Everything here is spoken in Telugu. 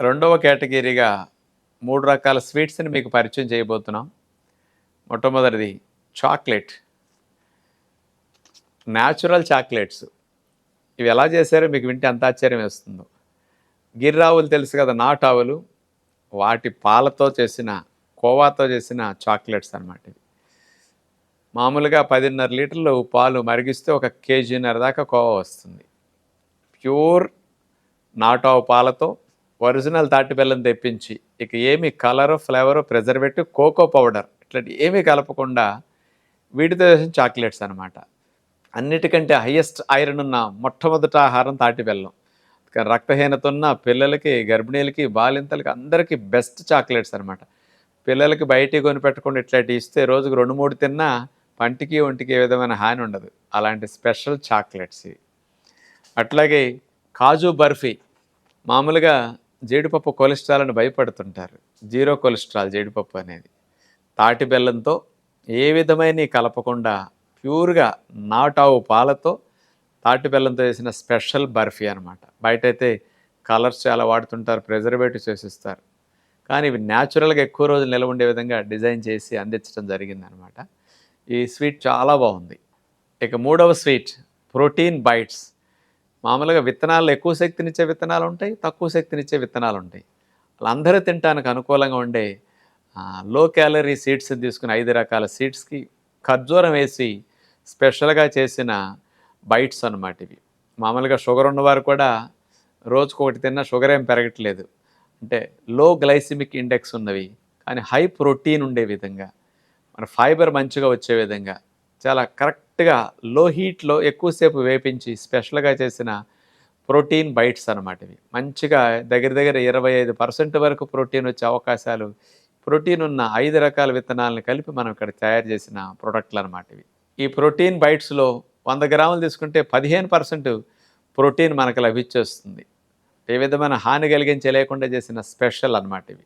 రెండవ కేటగిరీగా మూడు రకాల స్వీట్స్ని మీకు పరిచయం చేయబోతున్నాం. మొట్టమొదటిది చాక్లెట్. Natural chocolates. ఇవి ఎలా చేశారో మీకు వింటే అంత ఆశ్చర్యం వేస్తుందో. గిర్రావులు తెలుసు కదా నాటావులు ఆవులు. వాటి పాలతో చేసిన కోవాతో చేసిన చాక్లెట్స్ అన్నమాట ఇవి. మామూలుగా పదిన్నర లీటర్లు పాలు మరిగిస్తే ఒక కేజీన్నర దాకా కోవా వస్తుంది. ప్యూర్ నాటావు పాలతో ఒరిజినల్ తాటి బెల్లం తెప్పించి ఇక ఏమి colour flavour preservative cocoa powder ఇట్లాంటి ఏమీ కలపకుండా వీటితో చేసిన చాక్లెట్స్ అనమాట అన్నిటికంటే హయ్యెస్ట్ ఐరన్ ఉన్న మొట్టమొదట ఆహారం తాటి బెల్లం. రక్తహీనత ఉన్న పిల్లలకి గర్భిణీలకి బాలింతలకి అందరికీ బెస్ట్ చాక్లెట్స్ అనమాట పిల్లలకి బయటికి కొని పెట్టకుండా ఇట్లాంటి ఇస్తే రోజుకు రెండు మూడు తిన్నా పంటికి ఒంటికి ఏ విధమైన హాని ఉండదు. అలాంటి స్పెషల్ చాక్లెట్స్ అట్లాగే కాజు బర్ఫీ. మామూలుగా జీడిపప్పు కొలెస్ట్రాల్ అని భయపడుతుంటారు. జీరో కొలెస్ట్రాల్ జీడిపప్పు అనేది. తాటి బెల్లంతో ఏ విధమైన కలపకుండా ప్యూర్గా నాటావు పాలతో తాటి బెల్లంతో చేసిన స్పెషల్ బర్ఫీ అనమాట బయట అయితే కలర్స్ చాలా వాడుతుంటారు ప్రిజర్వేటివ్ చేసిస్తారు కానీ ఇవి న్యాచురల్గా ఎక్కువ రోజులు నిలవ ఉండే విధంగా డిజైన్ చేసి అందించడం జరిగిందనమాట ఈ స్వీట్ చాలా బాగుంది. ఇక మూడవ స్వీట్ ప్రోటీన్ బైట్స్. మామూలుగా విత్తనాలు ఎక్కువ శక్తినిచ్చే విత్తనాలు ఉంటాయి తక్కువ శక్తినిచ్చే విత్తనాలు ఉంటాయి వాళ్ళందరూ తినడానికి అనుకూలంగా ఉండే లో క్యాలరీ సీడ్స్ తీసుకుని ఐదు రకాల సీడ్స్కి ఖర్జూరం వేసి స్పెషల్గా చేసిన బైట్స్ అన్నమాట ఇవి. మామూలుగా షుగర్ ఉన్నవారు కూడా రోజుకు ఒకటి తిన్నా షుగర్ ఏం పెరగట్లేదు. అంటే లో గ్లైసిమిక్ ఇండెక్స్ ఉన్నవి కానీ హై ప్రోటీన్ ఉండే విధంగా మన ఫైబర్ మంచిగా వచ్చే విధంగా చాలా కరెక్ట్ కరెక్ట్గా లో హీట్లో ఎక్కువసేపు వేపించి స్పెషల్గా చేసిన ప్రోటీన్ బైట్స్ అనమాట ఇవి. మంచిగా దగ్గర దగ్గర ఇరవై ఐదు పర్సెంట్ వరకు ప్రోటీన్ వచ్చే అవకాశాలు ప్రోటీన్ ఉన్న ఐదు రకాల విత్తనాలను కలిపి మనం ఇక్కడ తయారు చేసిన ప్రోడక్ట్లు అనమాట ఇవి. ఈ ప్రోటీన్ బైట్స్లో వంద గ్రాములు తీసుకుంటే పదిహేను పర్సెంట్ ప్రోటీన్ మనకు లభించేస్తుంది. ఏ విధమైన హాని కలిగించే లేకుండా చేసిన స్పెషల్ అన్నమాట ఇవి.